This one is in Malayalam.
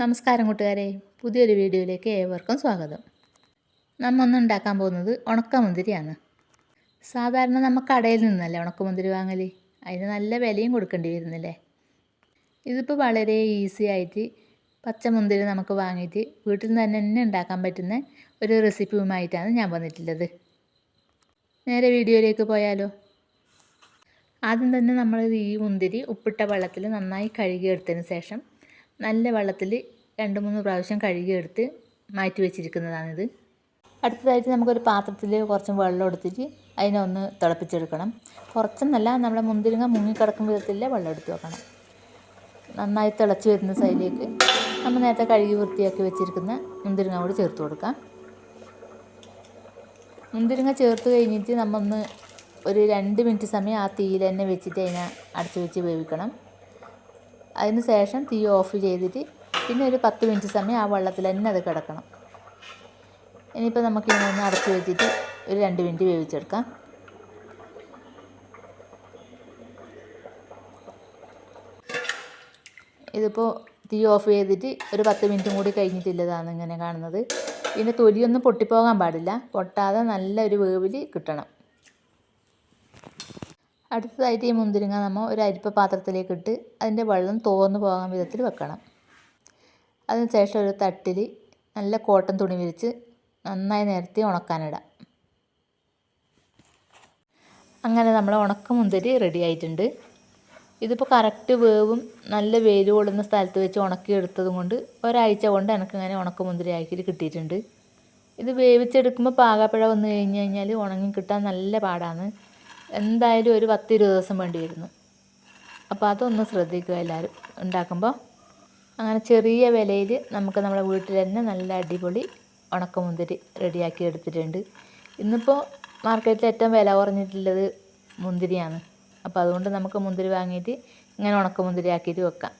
നമസ്കാരം കൂട്ടുകാരെ. പുതിയൊരു വീഡിയോയിലേക്ക് ഏവർക്കും സ്വാഗതം. നമ്മൾ ഒന്ന് ഉണ്ടാക്കാൻ പോകുന്നത് ഉണക്കമുന്തിരിയാണ്. സാധാരണ നമ്മൾ കടയിൽ നിന്നല്ലേ ഉണക്കമുന്തിരി വാങ്ങൽ അതിന് നല്ല വിലയും കൊടുക്കേണ്ടി വരുന്നില്ലേ? ഇതിപ്പോൾ വളരെ ഈസി ആയിട്ട് പച്ചമുന്തിരി നമുക്ക് വാങ്ങിയിട്ട് വീട്ടിൽ നിന്ന് തന്നെ തന്നെ ഉണ്ടാക്കാൻ പറ്റുന്ന ഒരു റെസിപ്പിയുമായിട്ടാണ് ഞാൻ വന്നിട്ടുള്ളത്. നേരെ വീഡിയോയിലേക്ക് പോയാലോ? ആദ്യം തന്നെ നമ്മൾ ഈ മുന്തിരി ഉപ്പിട്ട വെള്ളത്തിൽ നന്നായി കഴുകിയെടുത്തതിന് ശേഷം നല്ല വെള്ളത്തിൽ രണ്ട് മൂന്ന് പ്രാവശ്യം കഴുകിയെടുത്ത് മാറ്റി വെച്ചിരിക്കുന്നതാണിത്. അടുത്തതായിട്ട് നമുക്കൊരു പാത്രത്തിൽ കുറച്ച് വെള്ളം എടുത്തിട്ട് അതിനെ ഒന്ന് തിളപ്പിച്ചെടുക്കണം. കുറച്ചെന്നല്ല നമ്മുടെ മുന്തിരിങ്ങ മുങ്ങിക്കിടക്കും വിധത്തിലെ വെള്ളം എടുത്ത് വെക്കണം. നന്നായി തിളച്ച് വരുന്ന സൈഡിലേക്ക് നമ്മൾ നേരത്തെ കഴുകി വൃത്തിയാക്കി വെച്ചിരിക്കുന്ന മുന്തിരിങ്ങ കൂടി ചേർത്ത് കൊടുക്കാം. മുന്തിരിങ്ങ ചേർത്ത് കഴിഞ്ഞിട്ട് നമ്മൊന്ന് ഒരു രണ്ട് മിനിറ്റ് സമയം ആ തീയിൽ തന്നെ വെച്ചിട്ട് അതിനെ അടച്ചു വെച്ച് വേവിക്കണം. അതിന് ശേഷം തീ ഓഫ് ചെയ്തിട്ട് പിന്നെ ഒരു പത്ത് മിനിറ്റ് സമയം ആ വെള്ളത്തിൽ തന്നെ അത് കിടക്കണം. ഇനിയിപ്പോൾ നമുക്ക് ഇങ്ങനെ ഒന്ന് അടച്ച് വെച്ചിട്ട് ഒരു രണ്ട് മിനിറ്റ് വേവിച്ചെടുക്കാം. ഇതിപ്പോൾ തീ ഓഫ് ചെയ്തിട്ട് ഒരു പത്ത് മിനിറ്റും കൂടി കഴിഞ്ഞിട്ടില്ലതാണ് ഇങ്ങനെ കാണുന്നത്. ഇതിന്റെ തൊലിയൊന്നും പൊട്ടിപ്പോകാൻ പാടില്ല. പൊട്ടാതെ നല്ലൊരു വേവിൽ കിട്ടണം. അടുത്തതായിട്ട് ഈ മുന്തിരിങ്ങ നമ്മൾ ഒരു അരിപ്പ പാത്രത്തിലേക്ക് ഇട്ട് അതിന്റെ വെള്ളം തോർന്നു പോകാൻ വിധത്തിൽ വെക്കണം. അതിനുശേഷം ഒരു തട്ടിൽ നല്ല കോട്ടൺ തുണി വിരിച്ച് നന്നായി നിരത്തി ഉണക്കാനിടാം. അങ്ങനെ നമ്മൾ ഉണക്ക മുന്തിരി റെഡി ആയിട്ടുണ്ട്. ഇതിപ്പോൾ കറക്റ്റ് വേവും നല്ല വെയിൽ കൊള്ളുന്ന സ്ഥലത്ത് വെച്ച് ഉണക്കി എടുത്തത് കൊണ്ട് ഒരാഴ്ച കൊണ്ട് എനിക്കിങ്ങനെ ഉണക്ക മുന്തിരി ആക്കിയിട്ട് കിട്ടിയിട്ടുണ്ട്. ഇത് വേവിച്ചെടുക്കുമ്പോൾ പാകപ്പിഴ വന്നു കഴിഞ്ഞ് കഴിഞ്ഞാൽ ഉണങ്ങി കിട്ടാൻ നല്ല പാടാണ്. എന്തായാലും ഒരു പത്തിരുപത് ദിവസം വേണ്ടി വരുന്നു അപ്പോൾ അതൊന്ന് ശ്രദ്ധിക്കുക എല്ലാവരും. ഉണ്ടാക്കുമ്പോൾ അങ്ങനെ ചെറിയ വിലയിൽ നമുക്ക് നമ്മുടെ വീട്ടിൽ തന്നെ നല്ല അടിപൊളി ഉണക്കമുന്തിരി റെഡിയാക്കി എടുത്തിട്ടുണ്ട്. ഇന്നിപ്പോൾ മാർക്കറ്റിൽ ഏറ്റവും വില കുറഞ്ഞിട്ടുള്ളത് മുന്തിരിയാണ്. അപ്പോൾ അതുകൊണ്ട് നമുക്ക് മുന്തിരി വാങ്ങിയിട്ട് ഇങ്ങനെ ഉണക്കമുന്തിരി ആക്കിയിട്ട് വെക്കാം.